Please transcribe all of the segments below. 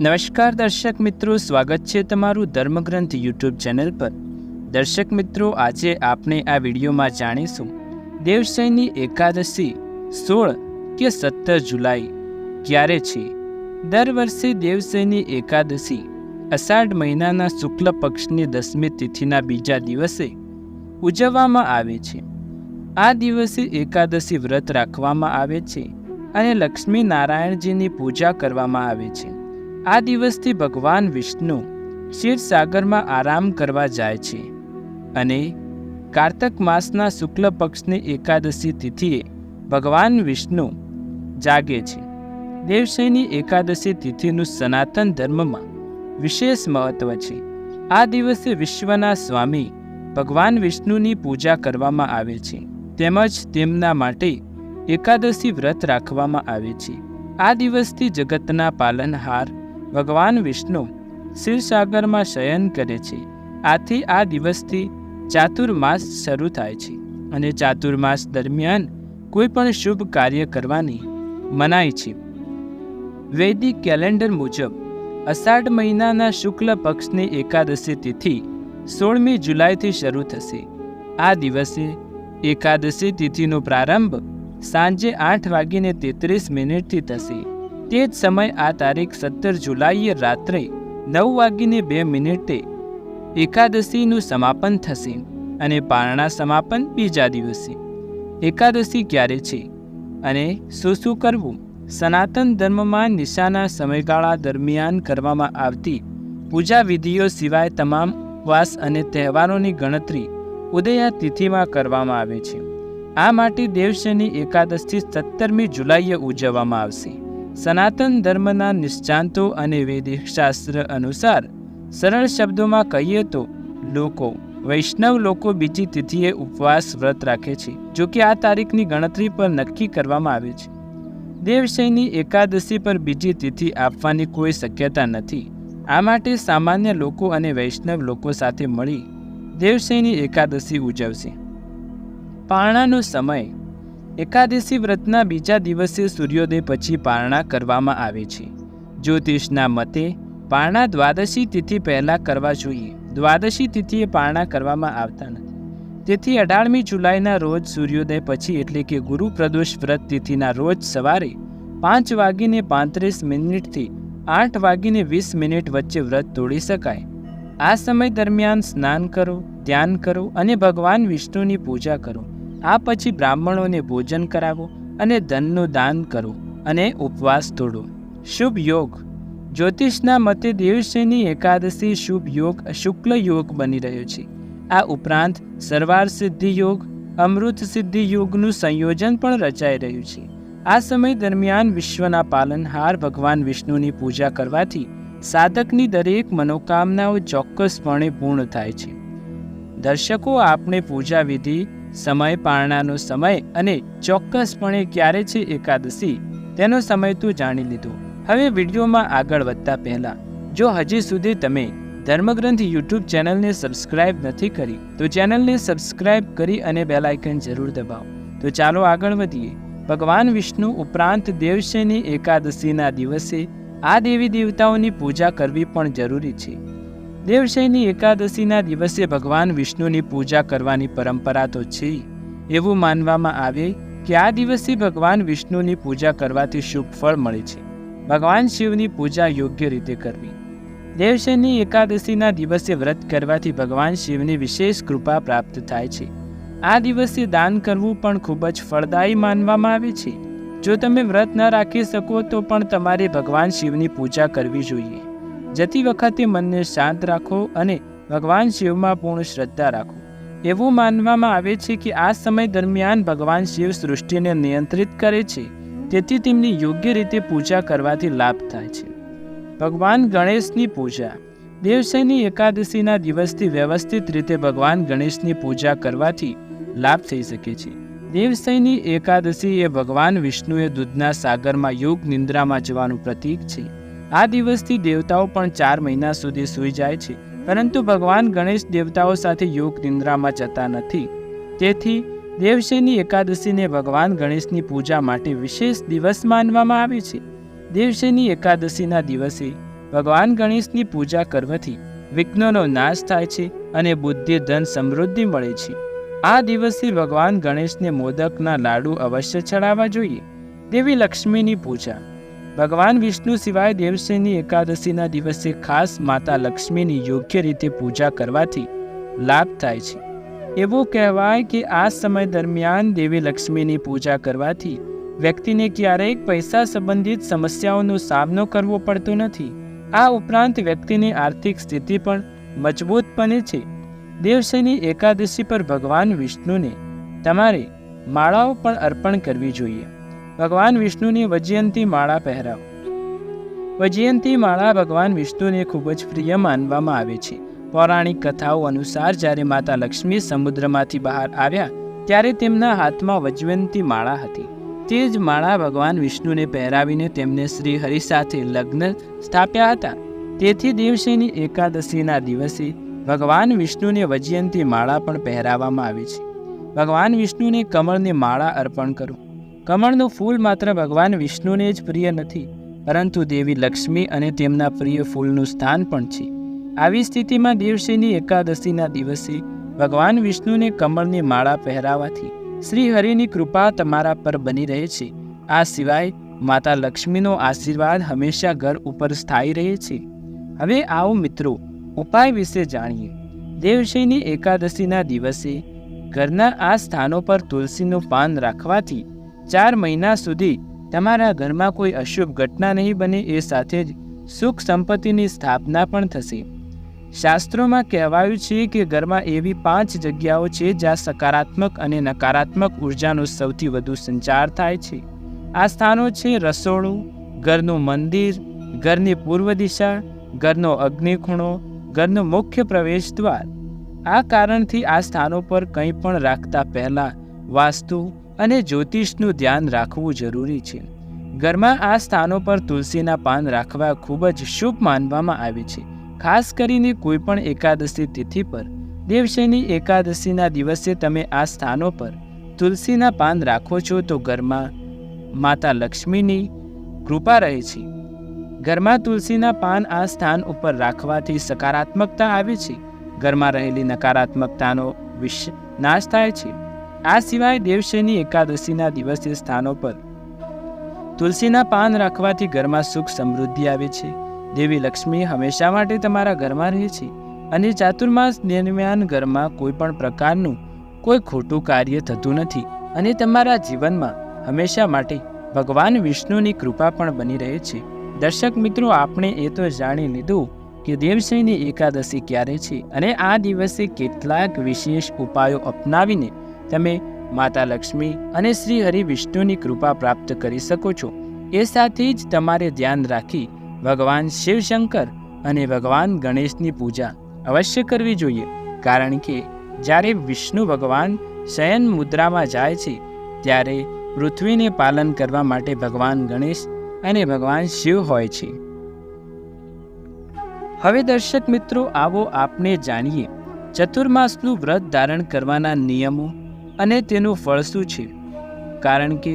નમસ્કાર દર્શક મિત્રો, સ્વાગત છે તમારું ધર્મગ્રંથ યુટ્યુબ ચેનલ પર. દર્શક મિત્રો, આજે આપણે આ વિડીયોમાં જાણીશું દેવશયની એકાદશી સોળ કે સત્તર જુલાઈ ક્યારે છે? દર વર્ષે દેવશયની એકાદશી અષાઢ મહિનાના શુક્લ પક્ષની દસમી તિથિના બીજા દિવસે ઉજવવામાં આવે છે. આ દિવસે એકાદશી વ્રત રાખવામાં આવે છે અને લક્ષ્મી નારાયણજીની પૂજા કરવામાં આવે છે. આ દિવસથી ભગવાન વિષ્ણુ ક્ષીરસાગરમાં આરામ કરવા જાય છે અને કાર્તક માસના શુક્લ પક્ષની એકાદશી તિથિએ ભગવાન વિષ્ણુ જાગે છે. દેવશયની એકાદશી તિથિનું સનાતન ધર્મમાં વિશેષ મહત્વ છે. આ દિવસે વિશ્વના સ્વામી ભગવાન વિષ્ણુની પૂજા કરવામાં આવે છે. તેમજ તેમના માટે એકાદશી વ્રત રાખવામાં આવે છે. આ દિવસથી જગતના પાલનહાર ભગવાન વિષ્ણુ શિવસાગરમાં શયન કરે છે. આથી આ દિવસથી ચાતુર્માસ શરૂ થાય છે અને ચાતુર્માસ દરમિયાન કોઈ પણ શુભ કાર્ય કરવાની મનાય છે. વૈદિક કેલેન્ડર મુજબ, અષાઢ મહિનાના શુક્લ પક્ષની એકાદશી તિથિ સોળમી જુલાઈથી શરૂ થશે. આ દિવસે એકાદશી તિથિનો પ્રારંભ સાંજે આઠ વાગીને તેત્રીસ મિનિટથી થશે. તે જ સમય આ તારીખ સત્તર જુલાઈએ રાત્રે નવ વાગીને બે મિનિટે એકાદશીનું સમાપન થશે અને પારણા સમાપન બીજા દિવસે. એકાદશી ક્યારે છે અને શું શું કરવું? સનાતન ધર્મમાં નિશાના સમયગાળા દરમિયાન કરવામાં આવતી પૂજા વિધિઓ સિવાય તમામ વાસ અને તહેવારોની ગણતરી ઉદયા તિથિમાં કરવામાં આવે છે. આ માટે દેવશની એકાદશી સત્તરમી જુલાઈએ ઉજવવામાં આવશે. સનાતન ધર્મના નિષ્ણાંતો અને વૈદિક શાસ્ત્ર અનુસાર સરળ શબ્દોમાં કહીએ તો લોકો, વૈષ્ણવ લોકો બીજી તિથિએ ઉપવાસ વ્રત રાખે છે, જો કે આ તારીખની ગણતરી પર નક્કી કરવામાં આવે છે. દેવશયની એકાદશી પર બીજી તિથિ આપવાની કોઈ શક્યતા નથી. આ માટે સામાન્ય લોકો અને વૈષ્ણવ લોકો સાથે મળી દેવશયની એકાદશી ઉજવશે. પારણાનો સમય એકાદશી વ્રતના બીજા દિવસે સૂર્યોદય પછી પારણા કરવામાં આવે છે. જ્યોતિષના મતે, પારણા દ્વાદશી તિથિ પહેલાં કરવા જોઈએ. દ્વાદશી તિથિએ પારણા કરવામાં આવતા નથી. તેથી અઢારમી જુલાઈના રોજ સૂર્યોદય પછી એટલે કે ગુરુ પ્રદોષ વ્રત તિથિના રોજ સવારે પાંચ વાગીને પાંત્રીસ મિનિટથી આઠ વાગીને વીસ મિનિટ વચ્ચે વ્રત તોડી શકાય. આ સમય દરમિયાન સ્નાન કરો, ધ્યાન કરો અને ભગવાન વિષ્ણુની પૂજા કરો. આ પછી બ્રાહ્મણોને ભોજન કરાવો અને ધનનું દાન કરો અને ઉપવાસ તોડો. શુભ યોગ. જ્યોતિષના મતે દેવશયની એકાદશી શુભ યોગ, શુક્લ યોગ બની રહ્યો છે. આ ઉપરાંત સરવાર સિદ્ધિ યોગ, અમૃત સિદ્ધિ યોગનું સંયોજન પણ રચાઈ રહ્યું છે. આ સમય દરમિયાન વિશ્વના પાલનહાર ભગવાન વિષ્ણુની પૂજા કરવાથી સાધકની દરેક મનોકામનાઓ ચોક્કસપણે પૂર્ણ થાય છે. દર્શકો આપણે પૂજા વિધિ સમય પારણાનો સમય અને ચોક્કસપણે ક્યારે છે એકાદશી, તેનો સમય તું જાણી લીધો. હવે વિડીયોમાં આગળ વધતા પહેલાં, જો હજી સુધી તમે ધર્મગ્રંથ યુટ્યુબ ચેનલને સબસ્ક્રાઇબ નથી કરી, તો ચેનલને સબસ્ક્રાઇબ કરી અને બેલ આઇકન જરૂર દબાવો. તો ચાલો આગળ વધીએ. ભગવાન વિષ્ણુ ઉપરાંત દેવશયની એકાદશીના દિવસે આ દેવી દેવતાઓની પૂજા કરવી પણ જરૂરી છે. દેવશયની એકાદશીના દિવસે ભગવાન વિષ્ણુની પૂજા કરવાની પરંપરા તો છે એવું માનવામાં આવે કે આ દિવસે ભગવાન વિષ્ણુની પૂજા કરવાથી શુભ ફળ મળે છે. ભગવાન શિવની પૂજા યોગ્ય રીતે કરવી. દેવશયની એકાદશીના દિવસે વ્રત કરવાથી ભગવાન શિવની વિશેષ કૃપા પ્રાપ્ત થાય છે. આ દિવસે દાન કરવું પણ ખૂબ જ ફળદાયી માનવામાં આવે છે. જો તમે વ્રત ન રાખી શકો તો પણ તમારે ભગવાન શિવની પૂજા કરવી જોઈએ. જતી વખતે મનને શાંત રાખો અને ભગવાન શિવમાં પૂર્ણ શ્રદ્ધા રાખો. એવું માનવામાં આવે છે કે આ સમય દરમિયાન ભગવાન શિવ સૃષ્ટિને નિયંત્રિત કરે છે, તેથી તેમની યોગ્ય રીતે પૂજા કરવાથી લાભ થાય છે. ભગવાન ગણેશની પૂજા. દેવશયની એકાદશીના દિવસથી વ્યવસ્થિત રીતે ભગવાન ગણેશની પૂજા કરવાથી લાભ થઈ શકે છે. દેવશયની એકાદશી એ ભગવાન વિષ્ણુએ દૂધના સાગરમાં યોગ નિંદ્રામાં જવાનું પ્રતીક છે. આ દિવસથી દેવતાઓ પણ ચાર મહિના સુધી સૂઈ જાય છે. પરંતુ ભગવાન ગણેશ દેવતાઓ સાથે યોગ નિંદ્રામાં જતા નથી. તેથી દેવશયની એકાદશીને ભગવાન ગણેશની પૂજા માટે વિશેષ દિવસ માનવામાં આવે છે. દેવશયની એકાદશીના દિવસે ભગવાન ગણેશની પૂજા કરવાથી વિઘ્નોનો નાશ થાય છે અને બુદ્ધિ, ધન સમૃદ્ધિ મળે છે. આ દિવસે ભગવાન ગણેશને મોદકના લાડુ અવશ્ય ચડાવવા જોઈએ. દેવી લક્ષ્મીની પૂજા ભગવાન વિષ્ણુ સિવાય દેવસેની એકાદશીના દિવસે ખાસ માતા લક્ષ્મીની યોગ્ય રીતે પૂજા કરવાથી લાભ થાય છે. એવું કહેવાય કે આ સમય દરમિયાન દેવી લક્ષ્મીની પૂજા કરવાથી વ્યક્તિને ક્યારેય પૈસા સંબંધિત સમસ્યાઓનો સામનો કરવો પડતો નથી. આ ઉપરાંત વ્યક્તિની આર્થિક સ્થિતિ પણ મજબૂત બને છે. દેવસેની એકાદશી પર ભગવાન વિષ્ણુને તમારે માળાઓ પણ અર્પણ કરવી જોઈએ. ભગવાન વિષ્ણુની વજયંતી માળા પહેરાવો. વજયંતી માળા ભગવાન વિષ્ણુને ખૂબ જ પ્રિય માનવામાં આવે છે. પૌરાણિક કથાઓ અનુસાર જ્યારે માતા લક્ષ્મી સમુદ્રમાંથી બહાર આવ્યા, ત્યારે તેમના હાથમાં વજવંતી માળા હતી. તે જ માળા ભગવાન વિષ્ણુને પહેરાવીને તેમને શ્રી હરિ સાથે લગ્ન સ્થાપ્યા હતા. તેથી દિવસેની એકાદશીના દિવસે ભગવાન વિષ્ણુને વજયંતી માળા પણ પહેરાવવામાં આવે છે. ભગવાન વિષ્ણુને કમળની માળા અર્પણ કરો. કમળનું ફૂલ માત્ર ભગવાન વિષ્ણુને જ પ્રિય નથી, પરંતુ દેવી લક્ષ્મી અને તેમના પ્રિય ફૂલનું સ્થાન પણ છે. આવી સ્થિતિમાં દેવશયની એકાદશીના દિવસે ભગવાન વિષ્ણુને કમળની માળા પહેરાવાથી શ્રી હરિની કૃપા તમારા પર બની રહે છે. આ સિવાય માતા લક્ષ્મીનો આશીર્વાદ હંમેશા ઘર ઉપર સ્થાયી રહે છે. હવે આવો મિત્રો, ઉપાય વિશે જાણીએ. દેવશયની એકાદશીના દિવસે ઘરના આ સ્થાનો પર તુલસીનું પાન રાખવાથી ચાર મહિના સુધી તમારા ઘરમાં કોઈ અશુભ ઘટના નહીં બને એ સાથે જ સુખ સંપત્તિની સ્થાપના પણ થશે. શાસ્ત્રોમાં કહેવાયું છે કે ઘરમાં એવી પાંચ જગ્યાઓ છે જ્યાં સકારાત્મક અને નકારાત્મક ઉર્જાનો સૌથી વધુ સંચાર થાય છે. આ સ્થાનો છે રસોડું, ઘરનું મંદિર, ઘરની પૂર્વ દિશા, ઘરનો અગ્નિખૂણો ઘરનો મુખ્ય પ્રવેશ દ્વાર. આ કારણથી આ સ્થાનો પર કંઈ પણ રાખતા પહેલાં વાસ્તુ અને જ્યોતિષનું ધ્યાન રાખવું જરૂરી છે. ઘરમાં આ સ્થાનો પર તુલસીના પાન રાખવા ખૂબ જ શુભ માનવામાં આવે છે. ખાસ કરીને કોઈપણ એકાદશી તિથિ પર. દેવશયની એકાદશીના દિવસે તમે આ સ્થાનો પર તુલસીના પાન રાખો છો તો ઘરમાં માતા લક્ષ્મીની કૃપા રહે છે. ઘરમાં તુલસીના પાન આ સ્થાન ઉપર રાખવાથી સકારાત્મકતા આવે છે. ઘરમાં રહેલી નકારાત્મકતાનો વિશ, નાશ થાય છે. આ સિવાય દેવશયની એકાદશીના દિવસે સ્થાનો પર તુલસીના પાન રાખવાથી ઘરમાં સુખ સમૃદ્ધિ આવે છે. દેવી લક્ષ્મી હંમેશા માટે તમારા ઘરમાં રહે છે અને ચાતુર્માસ દરમિયાન ઘરમાં કોઈ પણ પ્રકારનું કોઈ ખોટું કાર્ય થતું નથી અને તમારા જીવનમાં હંમેશા માટે ભગવાન વિષ્ણુની કૃપા પણ બની રહે છે. દર્શક મિત્રો, આપણે એ તો જાણી લીધું કે દેવશયની એકાદશી ક્યારે છે અને આ દિવસે કેટલાક વિશેષ ઉપાયો અપનાવીને તમે માતા લક્ષ્મી અને શ્રી હરિ વિષ્ણુની કૃપા પ્રાપ્ત કરી શકો છો. એ સાથે જ તમારે ધ્યાન રાખી ભગવાન શિવશંકર અને ભગવાન ગણેશની પૂજા અવશ્ય કરવી જોઈએ. કારણ કે જ્યારે વિષ્ણુ ભગવાન શયન મુદ્રામાં જાય છે, ત્યારે પૃથ્વીને પાલન કરવા માટે ભગવાન ગણેશ અને ભગવાન શિવ હોય છે. હવે દર્શક મિત્રો, આવો આપને જાણીએ. ચતુર્માસનું વ્રત ધારણ કરવાના નિયમો અને તેનું ફળ શું છે? કારણ કે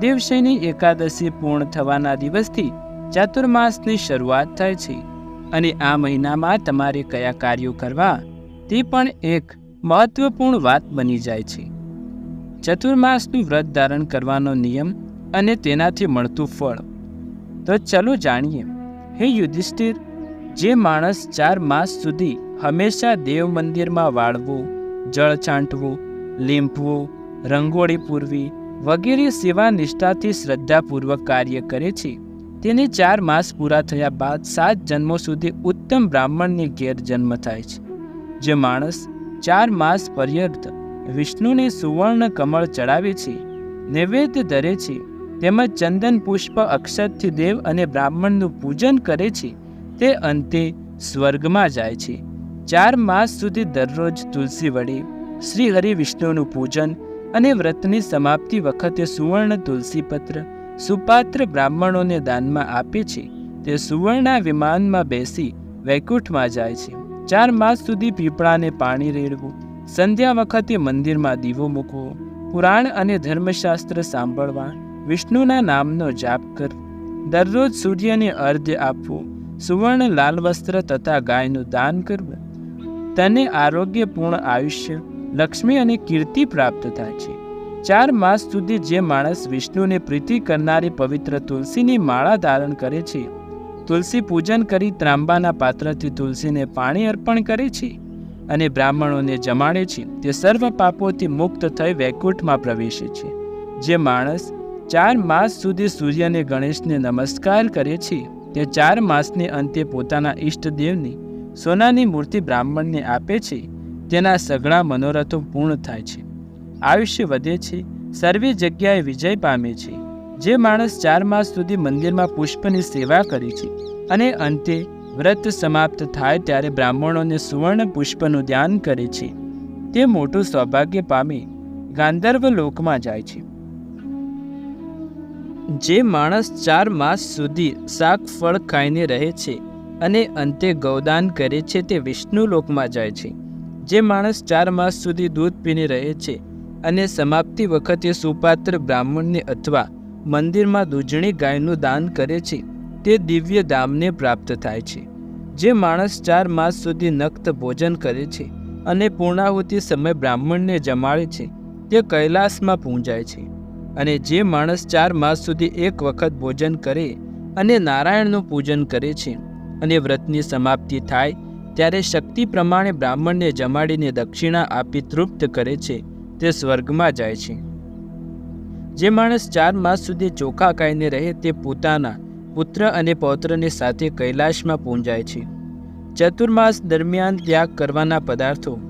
દેવશયની એકાદશી પૂર્ણ થવાના દિવસથી ચાતુર્માસની શરૂઆત થાય છે અને આ મહિનામાં તમારે કયા કાર્યો કરવા તે પણ એક મહત્વપૂર્ણ વાત બની જાય છે. ચતુર્માસનું વ્રત ધારણ કરવાનો નિયમ અને તેનાથી મળતું ફળ. તો ચલો જાણીએ. હે યુધિષ્ઠિર, જે માણસ ચાર માસ સુધી હંમેશા દેવ મંદિરમાં વાળવું, જળ છાંટવું લીંપવું રંગોળી પૂરવી વગેરે સેવા નિષ્ઠાથી શ્રદ્ધાપૂર્વક કાર્ય કરે છે. તેને ચાર માસ પૂરા થયા બાદ સાત જન્મો સુધી ઉત્તમ બ્રાહ્મણને ઘેર જન્મ થાય છે. જે માણસ ચાર માસ પર્યંત વિષ્ણુને સુવર્ણ કમળ ચડાવે છે, નૈવેદ્ય ધરે છે, તેમજ ચંદન પુષ્પ અક્ષતથી દેવ અને બ્રાહ્મણનું પૂજન કરે છે, તે અંતે સ્વર્ગમાં જાય છે. ચાર માસ સુધી દરરોજ તુલસી વડે શ્રી હરિ વિષ્ણુનું પૂજન અને વ્રતની સમાપ્તિ વખતે સુવર્ણ તુલસીપત્ર સુપાત્ર બ્રાહ્મણોને દાનમાં આપે છે. તે સુવર્ણા વિમાનમાં બેસી વૈકુંઠમાં જાય છે. ચાર માસ સુધી પીપળાને પાણી રેડવું, સંધ્યા વખતે મંદિરમાં દીવો મૂકવો, પુરાણ અને ધર્મશાસ્ત્ર સાંભળવા, વિષ્ણુના નામનો જાપ કરવો, દરરોજ સૂર્યને અર્ધ્ય આપવું, સુવર્ણ લાલ વસ્ત્ર તથા ગાયનું દાન કરવું, તને આરોગ્યપૂર્ણ આયુષ્ય લક્ષ્મી અને કીર્તિ પ્રાપ્ત થાય છે. ચાર માસ સુધી જે માણસ વિષ્ણુને પ્રીતિ કરનારી પવિત્ર તુલસીની માળા ધારણ કરે છે, તુલસી પૂજન કરી ત્રાંબાના પાત્રથી તુલસીને પાણી અર્પણ કરે છે અને બ્રાહ્મણોને જમાડે છે. તે સર્વ પાપોથી મુક્ત થઈ વૈકુંઠમાં પ્રવેશે છે. જે માણસ ચાર માસ સુધી સૂર્યને ગણેશને નમસ્કાર કરે છે, તે ચાર માસને અંતે પોતાના ઈષ્ટદેવની સોનાની મૂર્તિ બ્રાહ્મણને આપે છે. તેના સઘળા મનોરથો પૂર્ણ થાય છે. આયુષ્ય વધે છે, સર્વે જગ્યાએ વિજય પામે છે. જે માણસ ચાર માસ સુધી મંદિરમાં પુષ્પની સેવા કરે છે અને અંતે વ્રત સમાપ્ત થાય ત્યારે બ્રાહ્મણોને સુવર્ણ પુષ્પનું ધ્યાન કરે છે. તે મોટું સૌભાગ્ય પામી ગાંધર્વ લોકમાં જાય છે. જે માણસ ચાર માસ સુધી શાક ફળ ખાઈને રહે છે અને અંતે ગૌદાન કરે છે તે વિષ્ણુ લોકમાં જાય છે. જે માણસ ચાર માસ સુધી દૂધ પીને રહે છે અને સમાપ્તિ વખતે સુપાત્ર બ્રાહ્મણને અથવા મંદિરમાં દૂધણી ગાયનું દાન કરે છે, તે દિવ્ય ધામને પ્રાપ્ત થાય છે. જે માણસ ચાર માસ સુધી નક્ત ભોજન કરે છે અને પૂર્ણાહુતિ સમય બ્રાહ્મણને જમાડે છે, તે કૈલાસમાં પૂંજાય છે. અને જે માણસ ચાર માસ સુધી એક વખત ભોજન કરે અને નારાયણનું પૂજન કરે છે અને વ્રતની સમાપ્તિ થાય ત્યારે શક્તિ પ્રમાણે બ્રાહ્મણને જમાડીને દક્ષિણા આપી તૃપ્ત કરે છે. તે સ્વર્ગમાં જાય છે. જે માણસ ચાર માસ સુધી ચોખા ખાઈને રહે તે પોતાના પુત્ર અને પૌત્રની સાથે કૈલાશમાં પૂંજાય છે. ચતુર્માસ દરમિયાન ત્યાગ કરવાના પદાર્થો.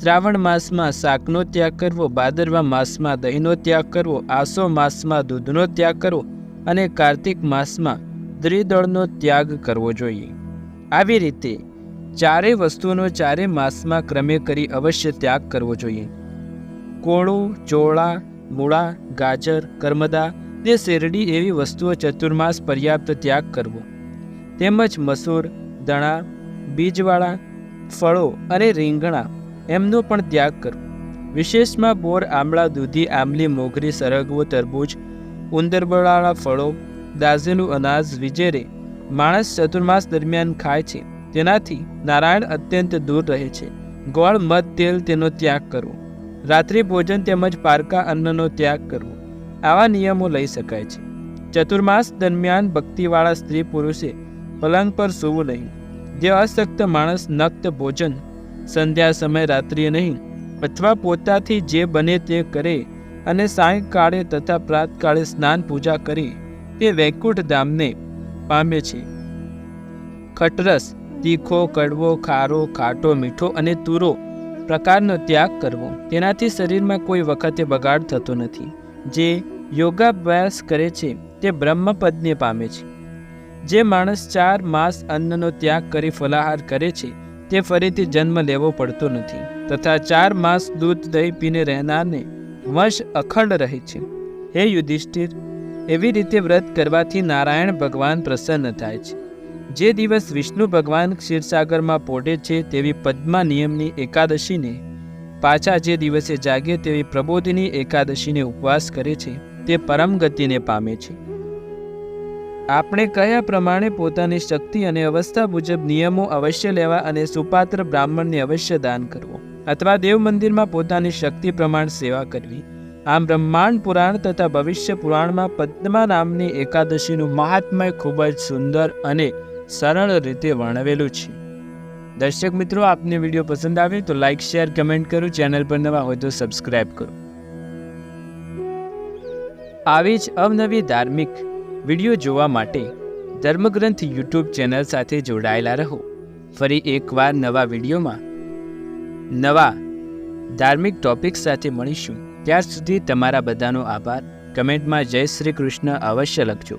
શ્રાવણ માસમાં શાકનો ત્યાગ કરવો, ભાદરવા માસમાં દહીંનો ત્યાગ કરવો, આસો માસમાં દૂધનો ત્યાગ કરવો અને કાર્તિક માસમાં દ્રિદળનો ત્યાગ કરવો જોઈએ. આવી રીતે ચારેય વસ્તુઓનો ચારે માસમાં ક્રમે કરી અવશ્ય ત્યાગ કરવો જોઈએ. કોળું, ચોળા, મૂળા, ગાજર, કર્મદા તે શેરડી એવી વસ્તુઓ ચતુર્માસ પર્યાપ્ત ત્યાગ કરવો. તેમજ મસૂર, દણા, બીજવાળા, ફળો અને રીંગણા એમનો પણ ત્યાગ કરવો. વિશેષમાં બોર, આમળા, દૂધી, આંબલી, મોગરી, સરગવો, તરબૂચ, ઉંદરબળાળા ફળો, દાઝેલું અનાજ વિજેરે માણસ ચતુર્માસ દરમિયાન ખાય છે. તેનાથી નારાયણ અત્યંત દૂર રહે છે. ગોળ, મધ, તેલ તેનો ત્યાગ કરવો. રાત્રિ ભોજન તેમજ પારકા અન્નનો ત્યાગ કરવો. આવા નિયમો લઈ શકાય છે. ચતુર્માસ દરમિયાન ભક્તિવાળા સ્ત્રી પુરુષે પલંગ પર સૂવું નહીં. જે અશક્ત માણસ નક્ત ભોજન, સંધ્યા સમય રાત્રિએ નહીં, અથવા પોતાથી જે બને તે કરે અને સાયંકાળે તથા પ્રાતકાળે સ્નાન પૂજા કરી, તે વૈકુંઠ ધામને પામે છે. ખટરસ તીખો, કડવો, ખારો, ખાટો, મીઠો અને તુરો પ્રકારનો ત્યાગ કરવો. તેનાથી શરીરમાં કોઈ વખતે બગાડ થતો નથી. જે યોગાભ્યાસ કરે છે, તે બ્રહ્મપદને પામે છે. જે માણસ ચાર માસ અન્નનો ત્યાગ કરી ફલાહાર કરે છે, તે ફરીથી જન્મ લેવો પડતો નથી તથા ચાર માસ દૂધ, દહીં પીને રહેનારને વંશ અખંડ રહે છે. હે યુધિષ્ઠિર, એવી રીતે વ્રત કરવાથી નારાયણ ભગવાન પ્રસન્ન થાય છે. જે દિવસ વિષ્ણુ ભગવાન ક્ષીરસાગરમાં પોઢે છે તેવી પદ્મા નિયમની એકાદશીને પાછા જે દિવસે જાગે તેવી પ્રબોધિની એકાદશીને ઉપવાસ કરે છે, તે પરમ ગતિને પામે છે. આપણે કયા પ્રમાણે પોતાની શક્તિ અને અવસ્થા મુજબ નિયમો અવશ્ય લેવા અને સુપાત્ર બ્રાહ્મણને અવશ્ય દાન કરવો અથવા દેવ મંદિરમાં પોતાની શક્તિ પ્રમાણ સેવા કરવી, આમ બ્રહ્માંડ પુરાણ તથા ભવિષ્ય પુરાણમાં પદ્મા નામની એકાદશીનું મહાત્મય ખૂબ જ સુંદર અને સરળ રીતે વર્ણવેલું છે. દર્શક મિત્રો, આપને વીડિયો પસંદ આવે તો લાઇક શેર કમેન્ટ કરો. ચેનલ પર નવા હોય તો સબસ્ક્રાઇબ કરો. આવી જ અવનવી ધાર્મિક વીડિયો જોવા માટે ધર્મગ્રંથ યુટ્યુબ ચેનલ સાથે જોડાયેલા રહો. ફરી એકવાર નવા વિડીયોમાં નવા ધાર્મિક ટોપિક સાથે મળીશું. ત્યાર સુધી તમારા બધાનો આભાર. કમેન્ટમાં જય શ્રી કૃષ્ણ અવશ્ય લખજો.